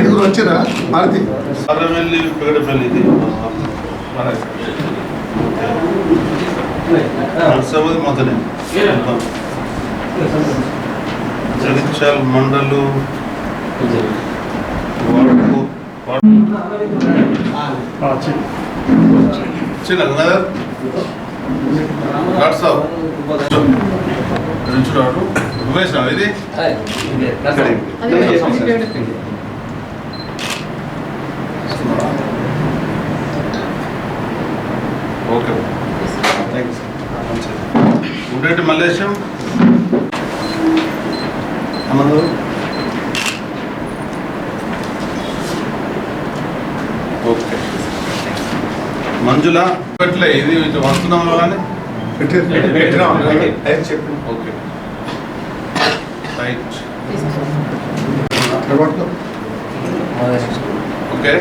ఐదుగురు వచ్చిరా? మారుతి. అర్రవెల్లి పెగడపల్లి ఇది. నర్సవది మొదలే జగిత్యాల మండలు చిన్న చూడాడు ఇది? Okay. Thank you sir Guddeti Mallesham. అన్నది ఓకే. మంజుల పెట్టలే ఇది ఇటు వస్తున్నాం కానీ ఓకే. రైట్. ఓకే.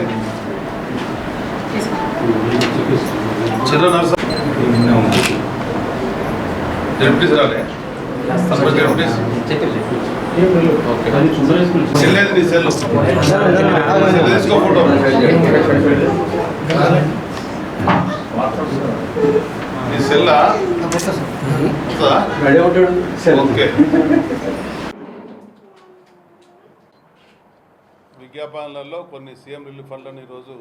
చిన్న నర్స డెప్యూటీస్ రాలే. Sarpanch deputy's okay. చెల్లేదు నీ సెల్ సెల్ తీసుకో ఫోటో నీ సెల్లా వస్తుందా? ఓకే. విజ్ఞాపనలలో కొన్ని సీఎం రిలీఫ్ ఫండ్లను ఈరోజు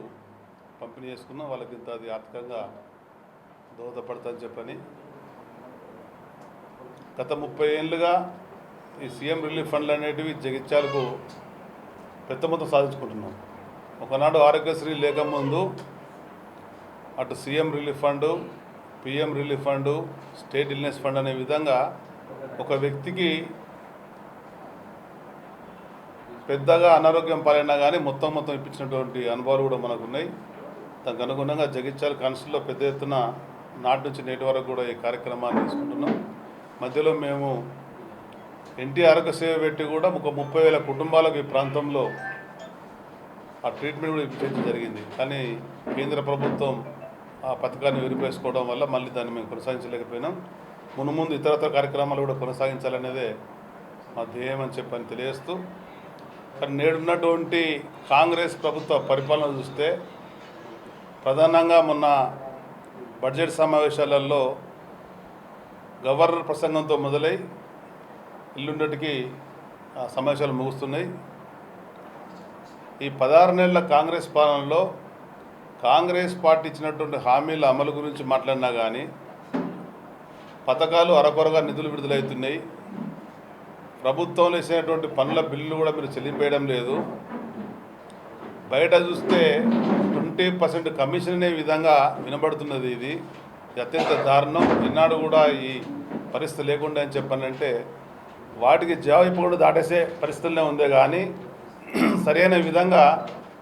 పంపిణీ చేసుకున్నాం. వాళ్ళకి ఇంత అది ఆర్థికంగా దోహదపడతాని చెప్పని. గత ముప్పై ఏళ్ళుగా ఈ సీఎం రిలీఫ్ ఫండ్లు అనేటివి జగిత్యాలకు పెద్ద మొత్తం సాధించుకుంటున్నాం. ఒకనాడు ఆరోగ్యశ్రీ లేకముందు అటు CM relief fund PM relief fund state illness fund అనే విధంగా ఒక వ్యక్తికి పెద్దగా అనారోగ్యం పాలైనా కానీ మొత్తం మొత్తం ఇప్పించినటువంటి అనుభవాలు కూడా మనకు ఉన్నాయి. దానికి అనుగుణంగా జగిత్యాల కాన్స్టిల్లో పెద్ద ఎత్తున నాటి నుంచి నేటి వరకు కూడా ఈ కార్యక్రమాన్ని తీసుకుంటున్నాం. మధ్యలో మేము ఎన్టీఆర్ ఆరోగ్య సేవ పెట్టి కూడా ఒక ముప్పై వేల కుటుంబాలకు ఈ ప్రాంతంలో ఆ ట్రీట్మెంట్ కూడా ఇప్పించడం జరిగింది. కానీ కేంద్ర ప్రభుత్వం ఆ పథకాన్ని విరిపేసుకోవడం వల్ల మళ్ళీ దాన్ని మేము కొనసాగించలేకపోయినాం. మునుముందు ఇతరత్ర కార్యక్రమాలు కూడా కొనసాగించాలనేదే మా ధ్యేయం అని చెప్పని తెలియజేస్తూ కానీ నేడున్నటువంటి కాంగ్రెస్ ప్రభుత్వ పరిపాలన చూస్తే ప్రధానంగా మొన్న బడ్జెట్ సమావేశాలలో గవర్నర్ ప్రసంగంతో మొదలై ఇల్లుండటికి ఆ సమావేశాలు ముగుస్తున్నాయి. ఈ పదహారు నెలల కాంగ్రెస్ పాలనలో కాంగ్రెస్ పార్టీ ఇచ్చినటువంటి హామీల అమలు గురించి మాట్లాడినా కానీ పథకాలు అరకొరగా నిధులు విడుదలవుతున్నాయి. ప్రభుత్వంలో ఇచ్చినటువంటి పనుల బిల్లులు కూడా మీరు చెల్లింపేయడం లేదు. బయట చూస్తే ట్వంటీ పర్సెంట్ కమిషన్ అనే విధంగా వినబడుతున్నది ఇది. అత్యంత దారుణం. ఈనాడు కూడా ఈ పరిస్థితి లేకుండా అని చెప్పానంటే వాటికి జవాబు ఇప్పకుండా దాటేసే పరిస్థితులనే ఉందే కానీ సరైన విధంగా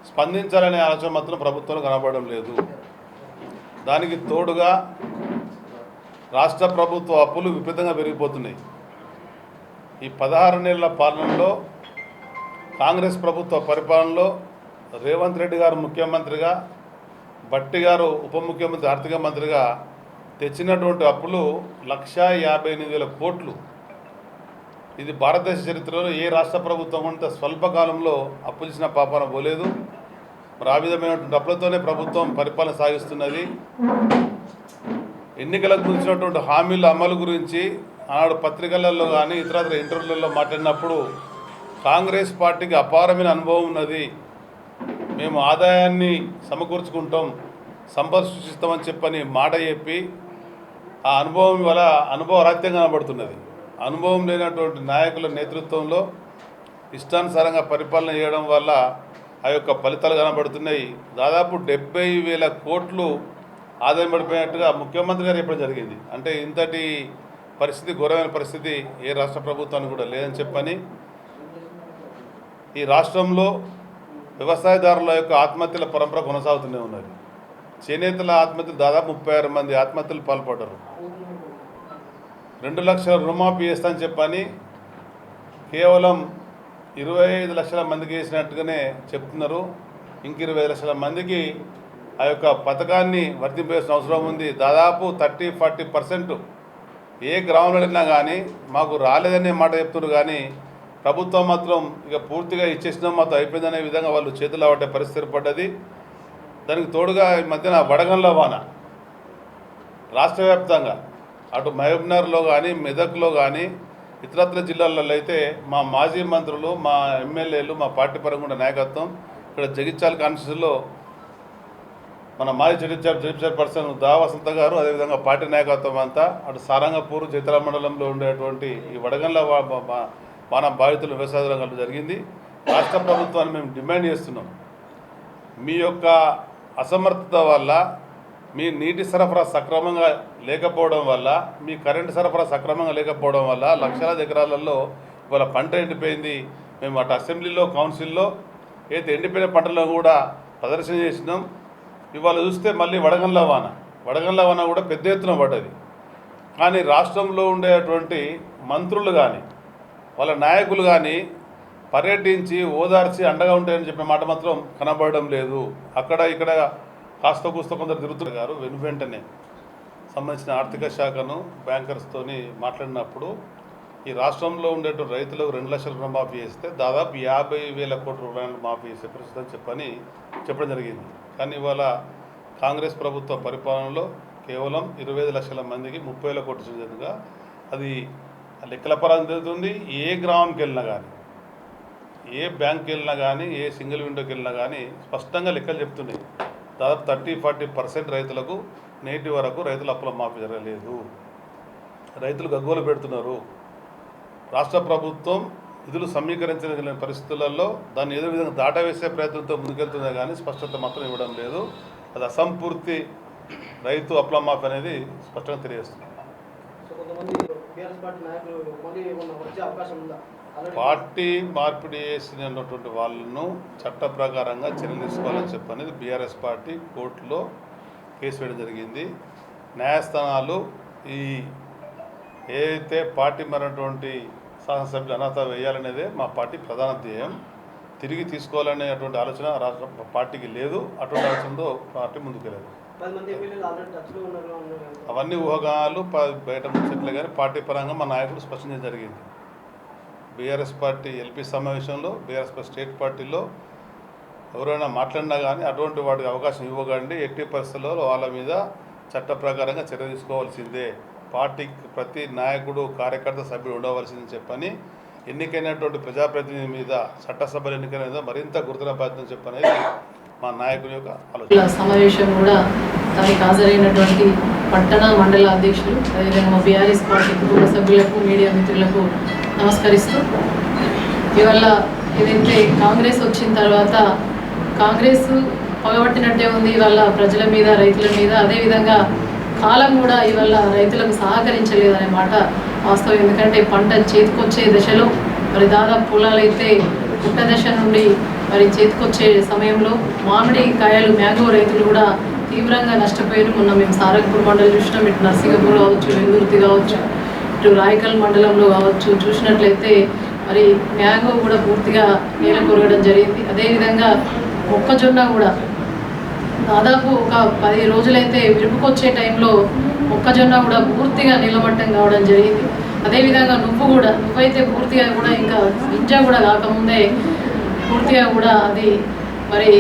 స్పందించాలనే ఆలోచన మాత్రం ప్రభుత్వం కనబడడం లేదు. దానికి తోడుగా రాష్ట్ర ప్రభుత్వ అప్పులు విపరీతంగా పెరిగిపోతున్నాయి. ఈ పదహారు నెలల పాలనలో కాంగ్రెస్ ప్రభుత్వ పరిపాలనలో రేవంత్ రెడ్డి గారు ముఖ్యమంత్రిగా బట్టి గారు ఉప ముఖ్యమంత్రి ఆర్థిక మంత్రిగా తెచ్చినటువంటి అప్పులు లక్షా యాభై ఎనిమిది వేల కోట్లు. ఇది భారతదేశ చరిత్రలో ఏ రాష్ట్ర ప్రభుత్వం అంత స్వల్పకాలంలో అప్పు చేసిన పాపాన పోలేదు. మరి ఆ విధమైనటువంటి అప్పులతోనే ప్రభుత్వం పరిపాలన సాగిస్తున్నది. ఎన్నికలకు గురించినటువంటి హామీల అమలు గురించి ఆనాడు పత్రికలలో కానీ ఇతర ఇంటర్వ్యూలలో మాట్లాడినప్పుడు కాంగ్రెస్ పార్టీకి అపారమైన అనుభవం ఉన్నది. మేము ఆదాయాన్ని సమకూర్చుకుంటాం సంపద సృష్టిస్తామని చెప్పని మాట చెప్పి ఆ అనుభవం వల్ల అనుభవరాత్యంగా కనబడుతున్నది. అనుభవం లేనటువంటి నాయకుల నేతృత్వంలో ఇష్టానుసారంగా పరిపాలన చేయడం వల్ల ఆ యొక్క ఫలితాలు కనబడుతున్నాయి. దాదాపు డెబ్బై వేల కోట్లు ఆదాయం పడిపోయినట్టుగా ముఖ్యమంత్రి గారు చెప్పడం జరిగింది. అంటే ఇంతటి పరిస్థితి ఘోరమైన పరిస్థితి ఏ రాష్ట్ర ప్రభుత్వానికి కూడా లేదని చెప్పని ఈ రాష్ట్రంలో వ్యవసాయదారుల యొక్క ఆత్మహత్యల పరంపర కొనసాగుతూనే ఉన్నది. చేనేతల ఆత్మహత్యలు దాదాపు ముప్పై ఆరు మంది ఆత్మహత్యలు పాల్పడ్డారు. రెండు లక్షల రుణమాఫీ చేస్తానని చెప్పని కేవలం ఇరవై ఐదు లక్షల మందికి వేసినట్టుగానే చెప్తున్నారు. ఇంక ఇరవై ఐదు లక్షల మందికి ఆ యొక్క పథకాన్ని వర్తింపేసిన అవసరం ఉంది. దాదాపు థర్టీ ఫార్టీ పర్సెంట్ ఏ గ్రామంలో వెళ్ళినా కానీ మాకు రాలేదనే మాట చెప్తున్నారు. కానీ ప్రభుత్వం మాత్రం ఇక పూర్తిగా ఇచ్చేసిన మాత్రం అయిపోయిందనే విధంగా వాళ్ళు చేతులు పట్టే పరిస్థితి ఏర్పడ్డది. దానికి తోడుగా ఈ మధ్యన వడగండ్ల వాన. రాష్ట్ర వ్యాప్తంగా అటు మహబూబ్నగర్లో కానీ మెదక్లో కానీ ఇతరత్ర జిల్లాలలో అయితే మా మాజీ మంత్రులు మా ఎమ్మెల్యేలు మా పార్టీ పరంగా నాయకత్వం ఇక్కడ జగిత్యాల కాన్స్టిట్యూన్లో మన మాజీ జగిత్యాల జగిత్యాల పర్సన్ దా వసంత గారు అదేవిధంగా పార్టీ నాయకత్వం అంతా అటు సారంగపూర్ చిత్ర మండలంలో ఉండేటువంటి ఈ వడగండ్ల వా- వాన బాధితులు వ్యవసాయ రంగంలో జరిగింది. రాష్ట్ర ప్రభుత్వాన్ని మేము డిమాండ్ చేస్తున్నాం. మీ యొక్క అసమర్థత వల్ల మీ నీటి సరఫరా సక్రమంగా లేకపోవడం వల్ల మీ కరెంటు సరఫరా సక్రమంగా లేకపోవడం వల్ల లక్షలాది ఎకరాలలో ఇవాళ పంట ఎండిపోయింది. మేము అటు అసెంబ్లీలో కౌన్సిల్లో అయితే ఎండిపోయిన పంటలను కూడా ప్రదర్శన చేసినాం. ఇవాళ చూస్తే మళ్ళీ వడగండ్ల వాన. వడగండ్ల వాన కూడా పెద్ద ఎత్తున పడ్డది. కానీ రాష్ట్రంలో ఉండేటువంటి మంత్రులు కానీ వాళ్ళ నాయకులు కానీ పర్యటించి ఓదార్చి అండగా ఉంటాయని చెప్పిన మాట మాత్రం కనబడడం లేదు. అక్కడ ఇక్కడ కాస్త కూస్త కొందరు తిరుగుతున్నారు. గారు వెను వెంటనే సంబంధించిన ఆర్థిక శాఖను బ్యాంకర్స్తోని మాట్లాడినప్పుడు ఈ రాష్ట్రంలో ఉండేటువంటి రైతులకు రెండు లక్షల రుణమాఫీ చేస్తే దాదాపు యాభై వేల కోట్ల రూపాయలు మాఫీ చేసే ప్రస్తుతం చెప్పని చెప్పడం జరిగింది. కానీ ఇవాళ కాంగ్రెస్ ప్రభుత్వ పరిపాలనలో కేవలం ఇరవై ఐదు లక్షల మందికి ముప్పై వేల కోట్ల విధంగా అది లెక్కల పరంగా జరుగుతుంది ఏ గ్రామంకి వెళ్ళినా కానీ ఏ బ్యాంక్కి వెళ్ళినా కానీ ఏ సింగిల్ విండోకి వెళ్ళినా కానీ స్పష్టంగా లెక్కలు చెప్తున్నాయి. దాదాపు థర్టీ ఫార్టీ పర్సెంట్ రైతులకు నేటి వరకు రైతుల అప్పుల మాఫీ జరగలేదు. రైతులు గగ్గోలు పెడుతున్నారు. రాష్ట్ర ప్రభుత్వం నిధులు సమీకరించగలిగిన పరిస్థితులలో దాన్ని ఏదో విధంగా దాటవేసే ప్రయత్నంతో ముందుకెళ్తుందే కానీ స్పష్టత మాత్రం ఇవ్వడం లేదు. అది అసంపూర్తి రైతు అప్పుల మాఫీ అనేది స్పష్టంగా తెలియజేస్తుంది సో కొంతమంది బీఆర్ఎస్ పార్టీ నాయకులు మళ్ళీ ఏమన్నా వచ్చే అవకాశం ఉందా ఆల్రెడీ పార్టీ మార్పిడి చేసినటువంటి వాళ్ళను చట్ట ప్రకారంగా చర్యలు తీసుకోవాలని చెప్పనేది బీఆర్ఎస్ పార్టీ కోర్టులో కేసు వేయడం జరిగింది. న్యాయస్థానాలు ఈ ఏదైతే పార్టీ మరినటువంటి శాసనసభ్యులు అర్హత వేయాలనేదే మా పార్టీ ప్రధాన ధ్యేయం. తిరిగి తీసుకోవాలనేటువంటి ఆలోచన రాష్ట్ర పార్టీకి లేదు. అటువంటి ఆలోచనతో పార్టీ ముందుకెళ్ళదు. అవన్నీ ఊహగాలు ప- బయట ముచ్చట్లు కానీ పార్టీ పరంగా మా నాయకుడు స్పష్టం చేయడం జరిగింది. బీఆర్ఎస్ పార్టీ ఎల్పీ సమావేశంలో బీఆర్ఎస్ పార్టీ స్టేట్ పార్టీలో ఎవరైనా మాట్లాడినా కానీ అటువంటి వాటికి అవకాశం ఇవ్వకండి. ఎట్టి పరిస్థితుల్లో వాళ్ళ మీద చట్ట ప్రకారంగా చర్య తీసుకోవాల్సిందే. పార్టీకి ప్రతి నాయకుడు కార్యకర్త సభ్యుడు ఉండవలసిందని చెప్పని ఎన్నికైనటువంటి ప్రజాప్రతినిధి మీద చట్టసభలు ఎన్నికైన మీద మరింత గుర్తున్న బాధ్యత చెప్పనేది మా నాయకుని యొక్క ఆలోచన. సమావేశం కూడా దానికి హాజరైనటువంటి పట్టణ మండల అధ్యక్షులు అదేవిధంగా మా బీఆర్ఎస్ పార్టీ కుటుంబ సభ్యులకు మీడియా మిత్రులకు నమస్కరిస్తూ ఇవాళ ఏదైతే కాంగ్రెస్ వచ్చిన తర్వాత కాంగ్రెస్ పగబట్టినట్టే ఉంది ఇవాళ ప్రజల మీద రైతుల మీద. అదేవిధంగా కాలం కూడా ఇవాళ రైతులకు సహకరించలేదనే మాట వాస్తవం. ఎందుకంటే పంట చేతికొచ్చే దశలో మరి దాదాపు పొలాలైతే పుట్ట దశ నుండి మరి చేతికొచ్చే సమయంలో మామిడి కాయలు మ్యాంగో రైతులు కూడా తీవ్రంగా నష్టపోయారు. మొన్న మేము సారంగపూర్ మండలం చూసినాం. ఇటు నర్సింగపూర్ కావచ్చు వెంగుర్తి కావచ్చు ఇటు రాయకల్ మండలంలో కావచ్చు చూసినట్లయితే మరి మ్యాంగో కూడా పూర్తిగా నేల కొరగడం జరిగింది. అదేవిధంగా మొక్కజొన్న కూడా దాదాపు ఒక పది రోజులైతే విరుపుకొచ్చే టైంలో మొక్కజొన్న కూడా పూర్తిగా నీలమట్టం కావడం జరిగింది. అదేవిధంగా నువ్వు కూడా నువ్వైతే పూర్తిగా కూడా ఇంకా గింజ కూడా కాకముందే పూర్తిగా కూడా అది మరి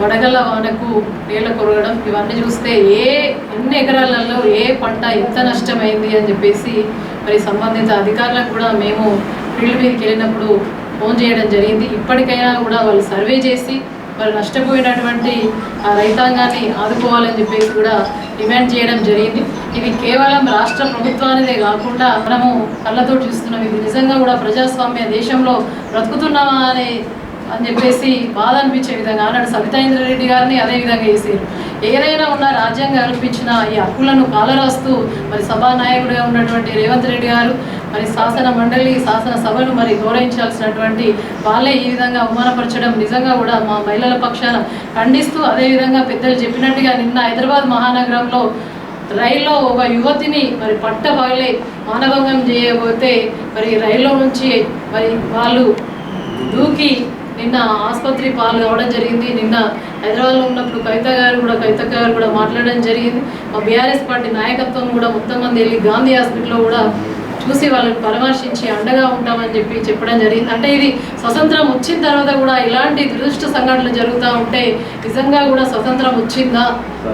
వడగళ్ళ వానకు నీళ్ళ కొరగడం ఇవన్నీ చూస్తే ఏ ఎన్ని ఎకరాలలో ఏ పంట ఎంత నష్టమైంది అని చెప్పేసి మరి సంబంధిత అధికారులకు కూడా మేము ఫీల్డ్ మీదకి వెళ్ళినప్పుడు ఫోన్ చేయడం జరిగింది. ఇప్పటికైనా కూడా వాళ్ళు సర్వే చేసి మరి నష్టపోయినటువంటి ఆ రైతాంగాన్ని ఆదుకోవాలని చెప్పేసి కూడా డిమాండ్ చేయడం జరిగింది. ఇది కేవలం రాష్ట్ర ప్రభుత్వానిదే కాకుండా మనము కళ్ళతో చూస్తున్నాం ఇది నిజంగా కూడా ప్రజాస్వామ్య దేశంలో బ్రతుకుతున్నామా అనే అని చెప్పేసి బాధ అనిపించే విధంగా ఆనాడు సబితాయింద్రారెడ్డి గారిని అదే విధంగా చేశారు. ఏదైనా ఉన్నా రాజ్యాంగం కల్పించిన ఈ హక్కులను కాలరాస్తూ మరి సభానాయకుడిగా ఉన్నటువంటి రేవంత్ రెడ్డి గారు మరి శాసన మండలి శాసన సభను మరి గౌరవించాల్సినటువంటి వాళ్ళే ఈ విధంగా అవమానపరచడం నిజంగా కూడా మా మహిళల పక్షాన ఖండిస్తూ అదేవిధంగా పెద్దలు చెప్పినట్టుగా నిన్న హైదరాబాద్ మహానగరంలో రైల్లో ఒక యువతిని మరి పట్ట పగలే మానభంగం చేయబోతే మరి రైల్లో నుంచి మరి వాళ్ళు దూకి నిన్న ఆసుపత్రి పాలు కావడం జరిగింది. నిన్న హైదరాబాద్లో ఉన్నప్పుడు కవిత గారు కూడా కవిత గారు కూడా మాట్లాడడం జరిగింది. మా బీఆర్ఎస్ పార్టీ నాయకత్వం కూడా మొత్తం మంది వెళ్ళి గాంధీ హాస్పిటల్లో కూడా చూసి వాళ్ళని పరామర్శించి అండగా ఉంటామని చెప్పి చెప్పడం జరిగింది. అంటే ఇది స్వతంత్రం వచ్చిన తర్వాత కూడా ఇలాంటి దురదృష్ట సంఘటనలు జరుగుతూ ఉంటే నిజంగా కూడా స్వతంత్రం వచ్చిందా?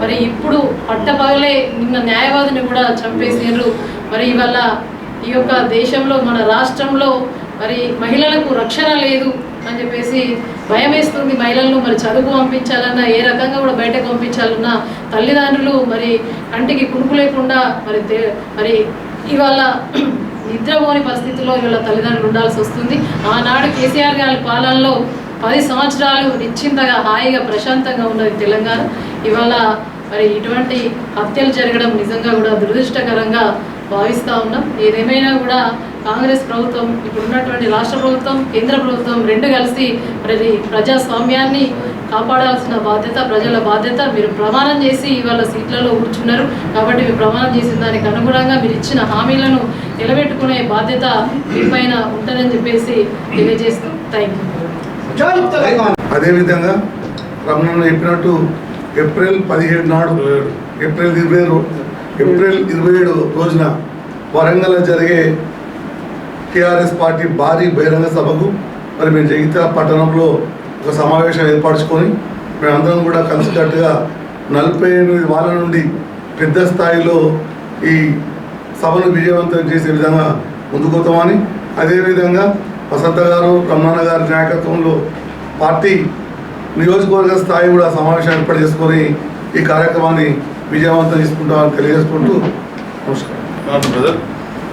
మరి ఇప్పుడు పట్టపగలే నిన్న న్యాయవాదిని కూడా చంపేసారు మరి ఇవాళ ఈ యొక్క దేశంలో మన రాష్ట్రంలో మరి మహిళలకు రక్షణ లేదు అని చెప్పేసి భయం వేస్తుంది మహిళలను. మరి చదువు పంపించాలన్నా ఏ రకంగా కూడా బయటకు పంపించాలన్నా తల్లిదండ్రులు మరి కంటికి కునుకు లేకుండా మరి మరి ఇవాళ నిద్రపోని పరిస్థితుల్లో వీళ్ళ తల్లిదండ్రులు ఉండాల్సి వస్తుంది. ఆనాడు కేసీఆర్ గారి పాలనలో పది సంవత్సరాలు నిశ్చింతగా హాయిగా ప్రశాంతంగా ఉన్నది తెలంగాణ. ఇవాళ మరి ఇటువంటి హత్యలు జరగడం నిజంగా కూడా దురదృష్టకరంగా భావిస్తూ ఉన్నాం. ఏదేమైనా కూడా కాంగ్రెస్ ప్రభుత్వం ఇప్పుడు ఉన్నటువంటి రాష్ట్ర ప్రభుత్వం కేంద్ర ప్రభుత్వం రెండు కలిసి మరి ప్రజాస్వామ్యాన్ని కాపాడాల్సిన బాధ్యత ప్రజల బాధ్యత. మీరు ప్రమాణం చేసి ఇవాళ సీట్లలో కూర్చున్నారు. కాబట్టి మీరు ప్రమాణం చేసిన దానికి అనుగుణంగా మీరు ఇచ్చిన హామీలను నిలబెట్టు బాధ్యత మీపైన ఉంటుందని చెప్పేసి తెలియజేస్తూ థ్యాంక్ యూ అదేవిధంగా రమణ చెప్పినట్టు ఏప్రిల్ పదిహేడు నాడు ఏప్రిల్ ఇరవై ఏప్రిల్ ఇరవై ఏడు రోజున వరంగల్లో జరిగే టీఆర్ఎస్ పార్టీ భారీ బహిరంగ సభకు మరి మేము జగిత్యాల పట్టణంలో ఒక సమావేశం ఏర్పరచుకొని మేమందరం కూడా కలిసికట్టుగా నలభై ఎనిమిది వాళ్ళ నుండి పెద్ద స్థాయిలో ఈ సభను విజయవంతం చేసే విధంగా ముందుకుతామని అదేవిధంగా వసంత గారు రమణ గారి నాయకత్వంలో పార్టీ నియోజకవర్గ స్థాయి కూడా సమావేశం ఏర్పాటు చేసుకొని ఈ కార్యక్రమాన్ని విజయవంతం చేసుకుంటామని తెలియజేసుకుంటూ నమస్కారం. బ్రదర్.